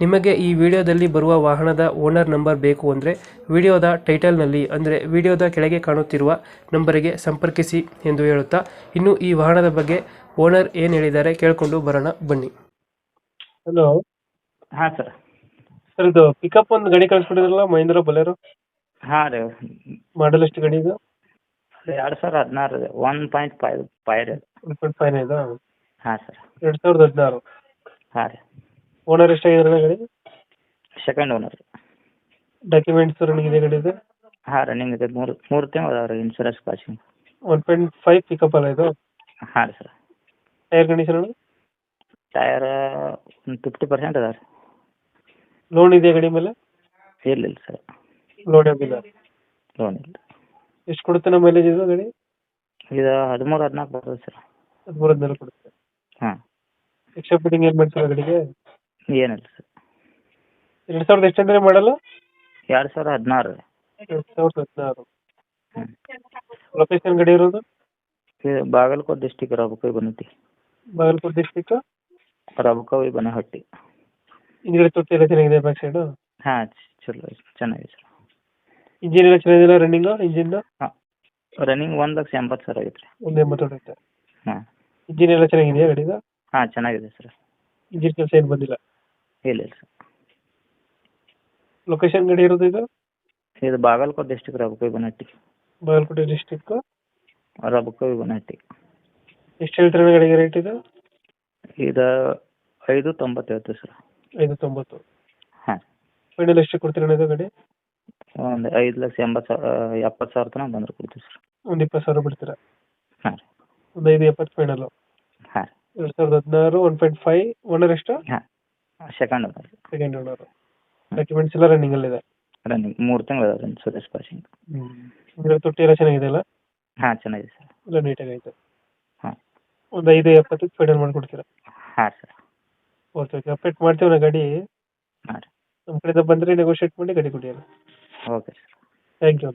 ನಿಮಗೆ ಈ ವಿಡಿಯೋದಲ್ಲಿ ಬರುವ ವಾಹನದ ಓನರ್ ನಂಬರ್ ಬೇಕು ಅಂದರೆ ವಿಡಿಯೋದ ಟೈಟಲ್ನಲ್ಲಿ ಅಂದರೆ ವಿಡಿಯೋದ ಕೆಳಗೆ ಕಾಣುತ್ತಿರುವ ನಂಬರಿಗೆ ಸಂಪರ್ಕಿಸಿ ಎಂದು ಹೇಳುತ್ತಾ ಇನ್ನು ಈ ವಾಹನದ ಬಗ್ಗೆ ಓನರ್ ಏನು ಹೇಳಿದ್ದಾರೆ ಕೇಳಿಕೊಂಡು ಬರೋಣ ಬನ್ನಿ. ಹಲೋ. ಹಾಂ ಸರ್. ಸರ್ ಇದು ಪಿಕಪ್ ಒಂದು ಗಡಿ ಕಳಿಸ್ಬಿಟ್ಟಿದ್ರಲ್ಲ ಮಹೇಂದ್ರ ಬೊಲೆರೋ ಹಾಂ ರೀ. ಮಾಡಲ್ ಎಷ್ಟು ಗಾಡಿ ಇದು? ಎರಡು ಸಾವಿರ ಹದಿನಾರು ರೀ. ಒನ್ ಪಾಯಿಂಟ್ ಫೈವ್ ಫೈವ್ ರೀ. ಒನ್ ಪಾಯಿಂಟ್ ಫೈವ್ ಇದೆ? ಹಾಂ ಸರ್. ಎರಡು ಸಾವಿರದ ಹದಿನಾರು. ಹಾಂ ರೀ. ಓನರ್ ಎಷ್ಟಾಗಿದ್ರೆ ಗಾಡಿ ಸೆಕೆಂಡ್ ಓನರ್ ಡಾಕ್ಯುಮೆಂಟ್ಸ್ ರನ್ನಿಂಗ್ ಇದೆ ಗಾಡಿ ಇದೆ ಹಾಂ ರನ್ನಿಂಗ್ ಇದೆ. ಮೂರು ಮೂರು ತಿಂಗಳು ಅವರ ರೀ insurance passing. One point five pickup ಅಲ್ಲ ಇದು? ಹಾ ರೀ ಸರ್. ಟೈರ್ ಕಂಡೀಷನ್ ಟೈರ್ ಒಂದು ಫಿಫ್ಟಿ ಪರ್ಸೆಂಟ್ ಅದಾವೆ ರೀ ಲೋನ್ ಇದೆ ಗಾಡಿ ಮೇಲೆ? ಇಲ್ಲ ಇಲ್ಲ ಸರ್. ಲೋನ್ ಆಗಿಲ್ಲ ಲೋನ್ ಇಲ್ಲ. ಎಷ್ಟು ಕೊಡುತ್ತೆ ನಮ್ಮ ಮೈಲೇಜ್ ಇದು ಗಾಡಿ? ಇದು ಹದಿಮೂರು ಹದಿನಾಲ್ಕು ಬರ್ತದೆ ಸರ್. ಹದಿಮೂರು ಹದಿನಾಲ್ಕು ಕೊಡುತ್ತೆ. ಹಾಂ. ಎಕ್ಸ್ಟ್ರಾ ಫಿಟ್ಟಿಂಗ್ ಏನು ಮಾಡ್ತೀರಾ ಗಾಡಿಗೆ? ಏನಿಲ್ಲ ಸರ್. ಎರಡ್ ಸಾವಿರದ ಎಷ್ಟಂದ್ರೆ ಮಾಡಲ್ಲ? ಎರಡು ಸಾವಿರ ಹದಿನಾರು. ರೀ ಸಾವಿರದ ಹದಿನಾರು. ಲೊಕೇಶನ್ ಗಾಡಿ ಇರೋದು? ಇದು ಬಾಗಲಕೋಟೆ ಡಿಸ್ಟಿಕ್ ರಬಕವಿ ಬನ್ನತಿ ಬಾಗಲಕೋಟೆ ಡಿಸ್ಟಿಕ್ ರಬಕವಿ ಬನಹಟ್ಟಿ. ಹಿಂದ್ಗಡೆ ತೊಟ್ಟಿ ಎಲ್ಲ ಚೆನ್ನಾಗಿದೆ ಬ್ಯಾಕ್ ಸೈಡು ಹಾಂ ಚಲೋ ಐತೆ, ಚೆನ್ನಾಗಿದೆ ಸರ್. ಇಂಜಿನ್ ಎಲ್ಲ ಚೆನ್ನಾಗಿದೆಯಲ್ಲ ರನ್ನಿಂಗ್ ಇಂಜಿನ್ ಹಾಂ ರನ್ನಿಂಗ್ ಒಂದು ಲಕ್ಷ ಎಂಬತ್ತು ಸಾವಿರ ಆಗೈತೆ ರೀ. ಒಂದು ಎಂಬತ್ತು ಹೊಡೆಯುತ್ತೆ ಹಾಂ. ಇಂಜಿನ್ ಎಲ್ಲ ಚೆನ್ನಾಗಿದೆಯಾ ಗಾಡಿದು? ಹಾಂ ಚೆನ್ನಾಗಿದೆ ಸರ್. ಇಂಜಿನ್ ಕೆಲಸ ಏನು ಬಂದಿಲ್ಲ? ಇಲ್ಲ ಇಲ್ಲ ಸರ್. ಲೊಕೇಶನ್ ಗಡಿ ಇರೋದು ಇದು? ಇದು ಬಾಗಲಕೋಟೆ ಡಿಸ್ಟಿಕ್ ರಬಕವಿ ಬನಹಟ್ಟಿ ಬಾಗಲಕೋಟೆ ಡಿಸ್ಟಿಕ್ ರಬಕವಿ ಬನಹಟ್ಟಿ ಎಷ್ಟು ಹೇಳ್ತೀರ ಗಾಡಿಗೆ ರೇಟ್ ಇದು? ಇದು ಐದು ತೊಂಬತ್ತು ಹೇಳ್ತೀವಿ ಸರ್. ಐದು ತೊಂಬತ್ತು. ಹಾಂ. ಫೈನಲ್ ಎಷ್ಟು ಕೊಡ್ತೀರಾ ಇದು ಗಡಿ? ಒಂದು ಐದು ಲಕ್ಷ ಎಂಬತ್ತು ಸಾವಿರ ಎಪ್ಪತ್ತು ಸಾವಿರ ತನಕ ಬಂದ್ರೆ ಕೊಡ್ತೀವಿ ಸರ್. ಒಂದು ಇಪ್ಪತ್ತು ಸಾವಿರ ಬಿಡ್ತೀರಾ? ಹಾಂ. ರೀ ಒಂದು ಐದು ಎಪ್ಪತ್ತು ಫೈನಲ್ ಹಾಂ. ಎರಡು ಸಾವಿರದ ಹದಿನಾರು ಒನ್ ಪಾಯಿಂಟ್ ಫೈವ್ ಓನರ್ ಎಷ್ಟು? ಹಾಂ. Second owner second owner documents ಎಲ್ಲ ರನ್ನಿಂಗ್ ಅಲ್ಲಿದೆ? ರನ್ನಿಂಗ್ ಮೂರು ತಿಂಗಳು ಅದಾವೆ ಸುರೇಶ್ ಪಾಸಿಂಗ್ ಇದ್ರ ತೊಟ್ಟಿ ಎಲ್ಲ ಚೆನ್ನಾಗಿದೆ ಅಲ್ಲ? ಹಾ ಚೆನ್ನಾಗಿದೆ ಸರ್ ಎಲ್ಲ ನೀಟಾಗಿ ಐತೆ. ಹಾ. ಒಂದು ಐದು ಎಪ್ಪತ್ತಕ್ಕೆ ಫೈನಲ್ ಮಾಡ್ಕೊಡ್ತೀರಾ? ಹಾ ಸರ್ ಓಕೆ ಓಕೆ ಅಪ್ಡೇಟ್ ಮಾಡ್ತೀವಿ ನಾ ಗಾಡಿ. ಹಾಂ ರೀ ನಮ್ಮ ಕಡೆಯಿಂದ ಬಂದರೆ ನೆಗೋಷಿಯೇಟ್ ಮಾಡಿ ಗಾಡಿ ಕೊಡಿ ಅಲ್ಲ. Okay sir thank you